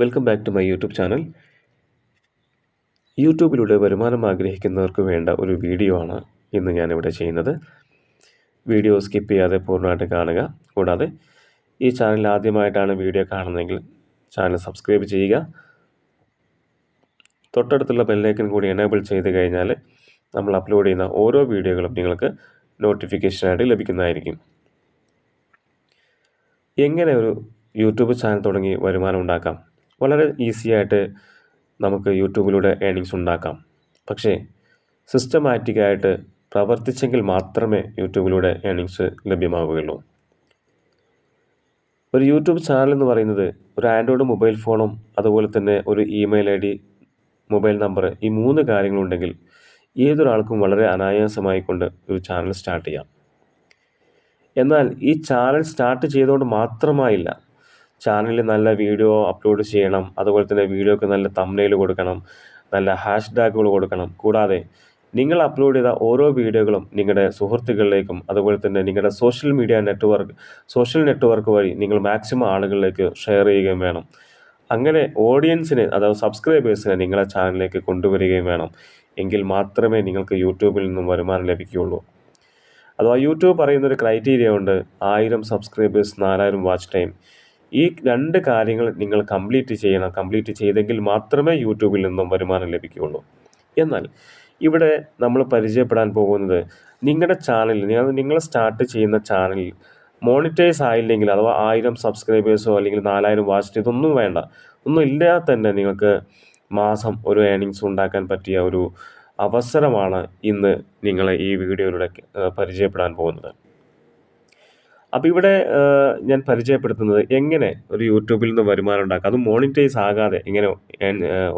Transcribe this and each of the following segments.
Welcome back to my YouTube channel യൂട്യൂബിലൂടെ വരുമാനം ആഗ്രഹിക്കുന്നവർക്ക് വേണ്ട ഒരു വീഡിയോ ആണ് ഇന്ന് ഞാനിവിടെ ചെയ്യുന്നത്. വീഡിയോ സ്കിപ്പ് ചെയ്യാതെ പൂർണമായിട്ട് കാണുക. കൂടാതെ ഈ ചാനൽ ആദ്യമായിട്ടാണ് വീഡിയോ കാണുന്നതെങ്കിൽ ചാനൽ സബ്സ്ക്രൈബ് ചെയ്യുക. തൊട്ടടുത്തുള്ള ബെല്ലൈക്കൻ കൂടി എനേബിൾ ചെയ്ത് കഴിഞ്ഞാൽ നമ്മൾ അപ്ലോഡ് ചെയ്യുന്ന ഓരോ വീഡിയോകളും നിങ്ങൾക്ക് നോട്ടിഫിക്കേഷനായിട്ട് ലഭിക്കുന്നതായിരിക്കും. എങ്ങനെ ഒരു യൂട്യൂബ് ചാനൽ തുടങ്ങി വരുമാനം ഉണ്ടാക്കാം? വളരെ ഈസി ആയിട്ട് നമുക്ക് യൂട്യൂബിലൂടെ ഏണിങ്സ് ഉണ്ടാക്കാം. പക്ഷേ സിസ്റ്റമാറ്റിക്കായിട്ട് പ്രവർത്തിച്ചെങ്കിൽ മാത്രമേ യൂട്യൂബിലൂടെ ഏണിങ്സ് ലഭ്യമാവുകയുള്ളൂ. ഒരു യൂട്യൂബ് ചാനൽ എന്ന് പറയുന്നത് ഒരു ആൻഡ്രോയിഡ് മൊബൈൽ ഫോണും അതുപോലെ തന്നെ ഒരു ഇമെയിൽ ഐ ഡി മൊബൈൽ നമ്പർ ഈ മൂന്ന് കാര്യങ്ങളുണ്ടെങ്കിൽ ഏതൊരാൾക്കും വളരെ അനായാസമായി കൊണ്ട് ഒരു ചാനൽ സ്റ്റാർട്ട് ചെയ്യാം. എന്നാൽ ഈ ചാനൽ സ്റ്റാർട്ട് ചെയ്തുകൊണ്ട് മാത്രമായില്ല ചാനലിൽ നല്ല വീഡിയോ അപ്ലോഡ് ചെയ്യണം. അതുപോലെ തന്നെ വീഡിയോക്ക് നല്ല തമ്മിൽ കൊടുക്കണം. നല്ല ഹാഷ് ടാഗുകൾ കൊടുക്കണം. കൂടാതെ നിങ്ങൾ അപ്ലോഡ് ചെയ്ത ഓരോ വീഡിയോകളും നിങ്ങളുടെ സുഹൃത്തുക്കളിലേക്കും അതുപോലെ തന്നെ നിങ്ങളുടെ social media network social network വഴി നിങ്ങൾ മാക്സിമം ആളുകളിലേക്ക് ഷെയർ ചെയ്യുകയും വേണം. അങ്ങനെ ഓഡിയൻസിനെ അതായത് സബ്സ്ക്രൈബേഴ്സിനെ നിങ്ങളുടെ ചാനലിലേക്ക് കൊണ്ടുവരികയും വേണം. എങ്കിൽ മാത്രമേ നിങ്ങൾക്ക് യൂട്യൂബിൽ നിന്നും വരുമാനം ലഭിക്കുകയുള്ളൂ. അഥവാ യൂട്യൂബ് പറയുന്നൊരു ക്രൈറ്റീരിയ ഉണ്ട്. ആയിരം സബ്സ്ക്രൈബേഴ്സ് നാലായിരം വാച്ച് ടൈം ഈ രണ്ട് കാര്യങ്ങൾ നിങ്ങൾ കംപ്ലീറ്റ് ചെയ്യണം കംപ്ലീറ്റ് ചെയ്തെങ്കിൽ മാത്രമേ യൂട്യൂബിൽ നിന്നും വരുമാനം ലഭിക്കുകയുള്ളൂ. എന്നാൽ ഇവിടെ നമ്മൾ പരിചയപ്പെടാൻ പോകുന്നത് നിങ്ങളുടെ ചാനൽ നിങ്ങൾ സ്റ്റാർട്ട് ചെയ്യുന്ന ചാനൽ മോണിറ്റൈസ് ആയില്ലെങ്കിൽ അഥവാ ആയിരം സബ്സ്ക്രൈബേഴ്സോ അല്ലെങ്കിൽ നാലായിരം വാച്ച് ഇതൊന്നും വേണ്ട. ഒന്നും ഇല്ലാതെ തന്നെ നിങ്ങൾക്ക് മാസം ഒരു ഏണിങ്സ് ഉണ്ടാക്കാൻ പറ്റിയ ഒരു അവസരമാണ് ഇന്ന് നിങ്ങളെ ഈ വീഡിയോയിലൂടെ പരിചയപ്പെടാൻ പോകുന്നത്. അപ്പോൾ ഇവിടെ ഞാൻ പരിചയപ്പെടുത്തുന്നത് എങ്ങനെ ഒരു യൂട്യൂബിൽ നിന്ന് വരുമാനം ഉണ്ടാക്കാം? അത് മോണിറ്റൈസ് ആകാതെ എങ്ങനെ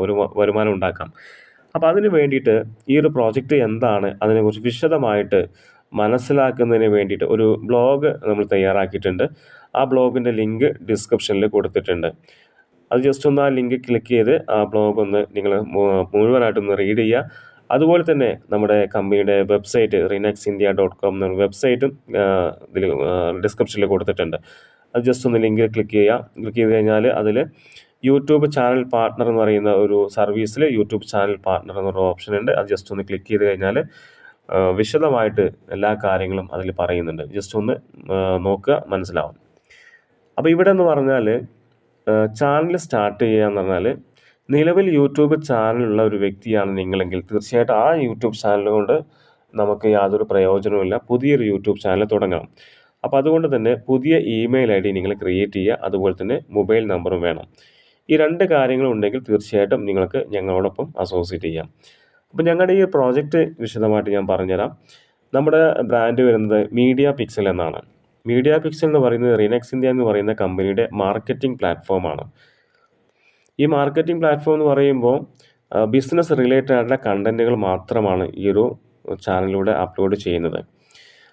ഒരു വരുമാനം ഉണ്ടാക്കാം. അപ്പോൾ അതിന് വേണ്ടിയിട്ട് ഈ ഒരു പ്രോജക്റ്റ് എന്താണ്? അതിനെക്കുറിച്ച് വിശദമായിട്ട് മനസ്സിലാക്കുന്നതിന് വേണ്ടിയിട്ട് ഒരു ബ്ലോഗ് നമ്മൾ തയ്യാറാക്കിയിട്ടുണ്ട്. ആ ബ്ലോഗിന്റെ ലിങ്ക് ഡിസ്ക്രിപ്ഷനിൽ കൊടുത്തിട്ടുണ്ട്. അത് ജസ്റ്റ് ഒന്ന് ആ ലിങ്ക് ക്ലിക്ക് ചെയ്ത് ആ ബ്ലോഗ് ഒന്ന് നിങ്ങൾ മുഴുവനായിട്ടൊന്ന് റീഡ് ചെയ്യുക. അതുപോലെ തന്നെ നമ്മുടെ കമ്പനിയുടെ website Rinax India dot com എന്ന വെബ്സൈറ്റും ഇതിൽ ഡിസ്ക്രിപ്ഷനിൽ കൊടുത്തിട്ടുണ്ട്. അത് ജസ്റ്റ് ഒന്ന് ലിങ്കിൽ ക്ലിക്ക് ചെയ്യുക ക്ലിക്ക് ചെയ്ത് കഴിഞ്ഞാൽ അതിൽ യൂട്യൂബ് ചാനൽ പാർട്ട്ണർ എന്ന് പറയുന്ന ഒരു സർവീസിൽ യൂട്യൂബ് ചാനൽ പാർട്ട്ണർ എന്നൊരു ഓപ്ഷൻ ഉണ്ട്. അത് ജസ്റ്റ് ഒന്ന് ക്ലിക്ക് ചെയ്ത് കഴിഞ്ഞാൽ വിശദമായിട്ട് എല്ലാ കാര്യങ്ങളും അതിൽ പറയുന്നുണ്ട്. ജസ്റ്റ് ഒന്ന് നോക്കുക മനസ്സിലാവും. അപ്പോൾ ഇവിടെ എന്ന് പറഞ്ഞാൽ ചാനൽ സ്റ്റാർട്ട് ചെയ്യുക എന്ന് പറഞ്ഞാൽ നിലവിൽ യൂട്യൂബ് ചാനലുള്ള ഒരു വ്യക്തിയാണ് നിങ്ങളെങ്കിൽ തീർച്ചയായിട്ടും ആ യൂട്യൂബ് ചാനൽ കൊണ്ട് നമുക്ക് യാതൊരു പ്രയോജനവുമില്ല. പുതിയൊരു യൂട്യൂബ് ചാനൽ തുടങ്ങണം. അപ്പോൾ അതുകൊണ്ട് തന്നെ പുതിയ ഇമെയിൽ ഐ ഡി നിങ്ങൾ ക്രിയേറ്റ് ചെയ്യുക. അതുപോലെ തന്നെ മൊബൈൽ നമ്പറും വേണം. ഈ രണ്ട് കാര്യങ്ങളും ഉണ്ടെങ്കിൽ തീർച്ചയായിട്ടും നിങ്ങൾക്ക് ഞങ്ങളോടൊപ്പം അസോസിയേറ്റ് ചെയ്യാം. അപ്പോൾ ഞങ്ങളുടെ ഈ പ്രോജക്റ്റ് വിശദമായിട്ട് ഞാൻ പറഞ്ഞുതരാം. നമ്മുടെ ബ്രാൻഡ് വരുന്നത് മീഡിയ പിക്സൽ എന്നാണ്. മീഡിയ പിക്സൽ എന്ന് പറയുന്നത് റിനെക്സ് ഇന്ത്യ എന്ന് പറയുന്ന കമ്പനിയുടെ മാർക്കറ്റിംഗ് പ്ലാറ്റ്ഫോമാണ്. ഈ മാർക്കറ്റിംഗ് പ്ലാറ്റ്ഫോം എന്ന് പറയുമ്പോൾ ബിസിനസ് റിലേറ്റഡ് ആയിട്ടുള്ള കണ്ടന്റുകൾ മാത്രമാണ് ഈ ഒരു ചാനലിലൂടെ അപ്ലോഡ് ചെയ്യുന്നത്.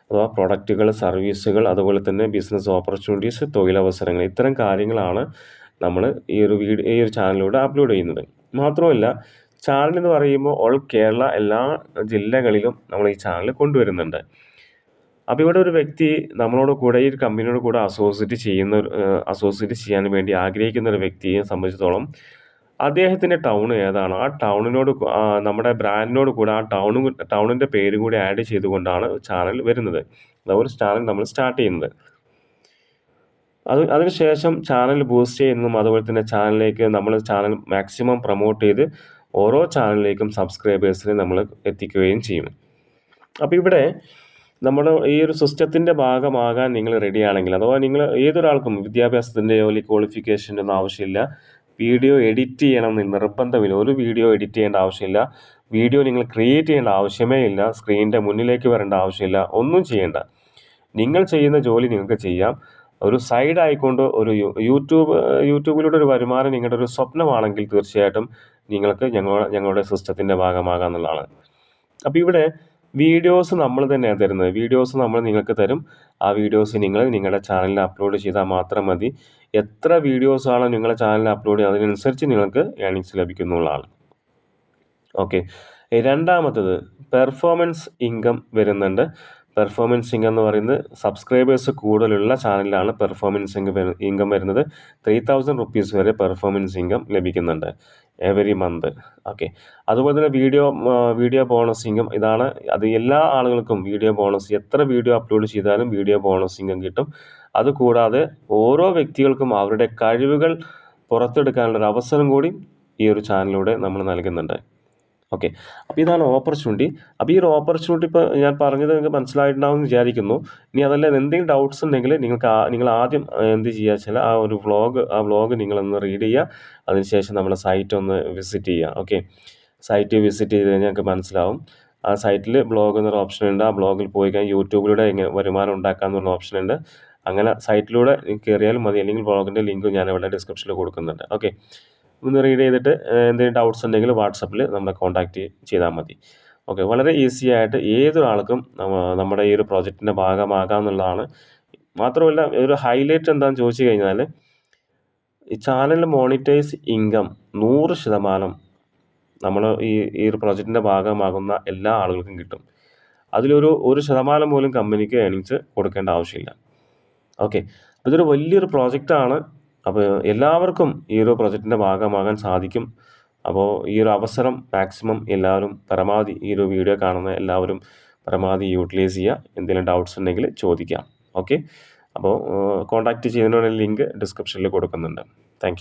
അഥവാ പ്രൊഡക്റ്റുകൾ സർവീസുകൾ അതുപോലെ തന്നെ ബിസിനസ് ഓപ്പർച്യൂണിറ്റീസ് തൊഴിലവസരങ്ങൾ ഇത്തരം കാര്യങ്ങളാണ് നമ്മൾ ഈ ഒരു വീഡിയോ ഈ ഒരു ചാനലിലൂടെ അപ്ലോഡ് ചെയ്യുന്നത്. മാത്രമല്ല ചാനൽ എന്ന് പറയുമ്പോൾ ഓൾ കേരള എല്ലാ ജില്ലകളിലും നമ്മൾ ഈ ചാനൽ കൊണ്ടുവരുന്നുണ്ട്. അപ്പോൾ ഇവിടെ ഒരു വ്യക്തി നമ്മളോട് കൂടെ ഈ ഒരു കമ്പനിയോട് കൂടെ അസോസിയേറ്റ് ചെയ്യുന്ന അസോസിയേറ്റ് ചെയ്യാൻ വേണ്ടി ആഗ്രഹിക്കുന്ന ഒരു വ്യക്തിയെ സംബന്ധിച്ചിടത്തോളം അദ്ദേഹത്തിന്റെ ടൗൺ ഏതാണ്? ആ ടൗണിനോട് നമ്മുടെ ബ്രാൻഡിനോട് കൂടെ ആ ടൗണും ടൗണിന്റെ പേര് കൂടി ആഡ് ചെയ്തുകൊണ്ടാണ് ചാനൽ വരുന്നത്. അതൊരു ചാനൽ നമ്മൾ സ്റ്റാർട്ട് ചെയ്യുന്നത്. അത് അതിനുശേഷം ചാനൽ ബൂസ്റ്റ് ചെയ്യുന്നതും അതുപോലെ തന്നെ ചാനലിലേക്ക് നമ്മൾ ചാനൽ മാക്സിമം പ്രൊമോട്ട് ചെയ്ത് ഓരോ ചാനലിലേക്കും സബ്സ്ക്രൈബേഴ്സിനെ നമ്മൾ എത്തിക്കുകയും ചെയ്യും. അപ്പോൾ ഇവിടെ നമ്മൾ ഈ ഒരു സിസ്റ്റത്തിന്റെ ഭാഗമാകാൻ നിങ്ങൾ റെഡിയാണെങ്കിൽ അഥവാ നിങ്ങൾ ഏതൊരാൾക്കും വിദ്യാഭ്യാസത്തിന്റെയോ അല്ലെങ്കിൽ ക്വാളിഫിക്കേഷന്റെ ഒന്നും ആവശ്യമില്ല വീഡിയോ എഡിറ്റ് ചെയ്യണം എന്ന് നിർബന്ധമില്ല ഒരു വീഡിയോ എഡിറ്റ് ചെയ്യേണ്ട ആവശ്യമില്ല വീഡിയോ നിങ്ങൾ ക്രിയേറ്റ് ചെയ്യേണ്ട ആവശ്യമേ ഇല്ല സ്ക്രീനിന്റെ മുന്നിലേക്ക് വരേണ്ട ആവശ്യമില്ല ഒന്നും ചെയ്യേണ്ട. നിങ്ങൾ ചെയ്യുന്ന ജോലി നിങ്ങൾക്ക് ചെയ്യാം. ഒരു സൈഡ് ആയിക്കൊണ്ട് ഒരു യൂട്യൂബ് യൂട്യൂബിലൂടെ ഒരു വരുമാനം നിങ്ങളുടെ ഒരു സ്വപ്നമാണെങ്കിൽ തീർച്ചയായിട്ടും നിങ്ങൾക്ക് ഞങ്ങളുടെ ഞങ്ങളുടെ സിസ്റ്റത്തിന്റെ ഭാഗമാകാം എന്നുള്ളതാണ്. അപ്പോൾ ഇവിടെ വീഡിയോസ് നമ്മൾ തന്നെയാണ് തരുന്നത്. വീഡിയോസ് നമ്മൾ നിങ്ങൾക്ക് തരും. ആ വീഡിയോസ് നിങ്ങൾ നിങ്ങളുടെ ചാനലിൽ അപ്ലോഡ് ചെയ്താൽ മാത്രം മതി. എത്ര വീഡിയോസാണോ നിങ്ങളുടെ ചാനലിൽ അപ്ലോഡ് ചെയ്യുന്നത് അതിനനുസരിച്ച് നിങ്ങൾക്ക് ഏണിങ്സ് ലഭിക്കുന്നുള്ളതാണ് ഓക്കെ രണ്ടാമത്തത് പെർഫോമൻസ് ഇൻകം വരുന്നുണ്ട്. പെർഫോമൻസ് ഇൻകം എന്ന് പറയുന്നത് സബ്സ്ക്രൈബേഴ്സ് കൂടുതലുള്ള ചാനലിലാണ് പെർഫോമൻസ് ഇൻകം ഇൻകം വരുന്നത്. ത്രീ തൗസൻഡ് റുപ്പീസ് വരെ പെർഫോമൻസ് ഇൻകം ലഭിക്കുന്നുണ്ട് എവറി മന്ത് ഓക്കെ അതുപോലെ തന്നെ വീഡിയോ വീഡിയോ ബോണസ് ഇൻകം ഇതാണ്. അത് എല്ലാ ആളുകൾക്കും വീഡിയോ ബോണസ് എത്ര വീഡിയോ അപ്ലോഡ് ചെയ്താലും വീഡിയോ ബോണസ് ഇൻകം കിട്ടും. അതുകൂടാതെ ഓരോ വ്യക്തികൾക്കും അവരുടെ കഴിവുകൾ പുറത്തെടുക്കാനുള്ളൊരു അവസരം കൂടി ഈ ഒരു ചാനലിലൂടെ നമ്മൾ നൽകുന്നുണ്ട്. ഓക്കെ. അപ്പോൾ ഇതാണ് ഓപ്പർച്യൂണിറ്റി അപ്പോൾ ഈ ഒരു ഓപ്പർച്യൂണിറ്റി ഇപ്പോൾ ഞാൻ പറഞ്ഞത് നിങ്ങൾക്ക് മനസ്സിലായിട്ടുണ്ടാവും എന്ന് വിചാരിക്കുന്നു. ഇനി അതല്ല എന്തെങ്കിലും ഡൗട്ട്സ് ഉണ്ടെങ്കിൽ നിങ്ങൾക്ക് നിങ്ങൾ ആദ്യം എന്ത് ചെയ്യുക വെച്ചാൽ ആ ഒരു വ്ളോഗ് ആ വ്ളോഗ് നിങ്ങളൊന്ന് റീഡ് ചെയ്യുക. അതിനുശേഷം നമ്മൾ സൈറ്റ് ഒന്ന് വിസിറ്റ് ചെയ്യുക. ഓക്കെ. സൈറ്റ് വിസിറ്റ് ചെയ്ത് കഴിഞ്ഞാൽ നിങ്ങൾക്ക് മനസ്സിലാവും. ആ സൈറ്റിൽ ബ്ലോഗ് എന്നൊരു ഓപ്ഷൻ ഉണ്ട്. ആ ബ്ലോഗിൽ പോയി കഴിഞ്ഞാൽ യൂട്യൂബിലൂടെ എങ്ങനെ വരുമാനം ഉണ്ടാക്കാമെന്നുള്ള ഓപ്ഷൻ ഉണ്ട്. അങ്ങനെ സൈറ്റിലൂടെ കയറിയാലും മതി. അല്ലെങ്കിൽ ബ്ലോഗിന്റെ ലിങ്ക് ഇവിടെ ഡിസ്ക്രിപ്ഷനിൽ കൊടുക്കുന്നുണ്ട്. ഓക്കെ. ഒന്ന് റീഡ് ചെയ്തിട്ട് എന്തെങ്കിലും ഡൗട്ട്സ് ഉണ്ടെങ്കിൽ വാട്സപ്പിൽ നമ്മളെ കോൺടാക്റ്റ് ചെയ്താൽ മതി. ഓക്കെ വളരെ ഈസി ആയിട്ട് ഏതൊരാൾക്കും നമ്മുടെ ഈ ഒരു പ്രോജക്റ്റിന്റെ ഭാഗമാകാം എന്നുള്ളതാണ് മാത്രമല്ല ഒരു ഹൈലൈറ്റ് എന്താണെന്ന് ചോദിച്ചു കഴിഞ്ഞാൽ ഈ ചാനൽ മോണിറ്റൈസ് ഇൻകം നൂറ് ശതമാനം നമ്മൾ ഈ ഈ ഒരു പ്രോജക്റ്റിന്റെ ഭാഗമാകുന്ന എല്ലാ ആളുകൾക്കും കിട്ടും. അതിലൊരു ഒരു ശതമാനം പോലും കമ്പനിക്ക് ഏണിങ്സ് കൊടുക്കേണ്ട ആവശ്യമില്ല. ഓക്കെ ഇതൊരു വലിയൊരു പ്രോജക്റ്റാണ് അപ്പോൾ എല്ലാവർക്കും ഈ ഒരു പ്രൊജക്റ്റിന്റെ ഭാഗമാകാൻ സാധിക്കും. അപ്പോൾ ഈ ഒരു അവസരം മാക്സിമം എല്ലാവരും പരമാവധി ഈ ഒരു വീഡിയോ കാണുന്ന എല്ലാവരും പരമാവധി യൂട്ടിലൈസ് ചെയ്യുക. എന്തെങ്കിലും ഡൗട്ട്സ് ഉണ്ടെങ്കിൽ ചോദിക്കാം. ഓക്കെ അപ്പോൾ കോൺടാക്റ്റ് ചെയ്യുന്നതിനുള്ള ലിങ്ക് ഡിസ്ക്രിപ്ഷനിൽ കൊടുക്കുന്നുണ്ട്. താങ്ക്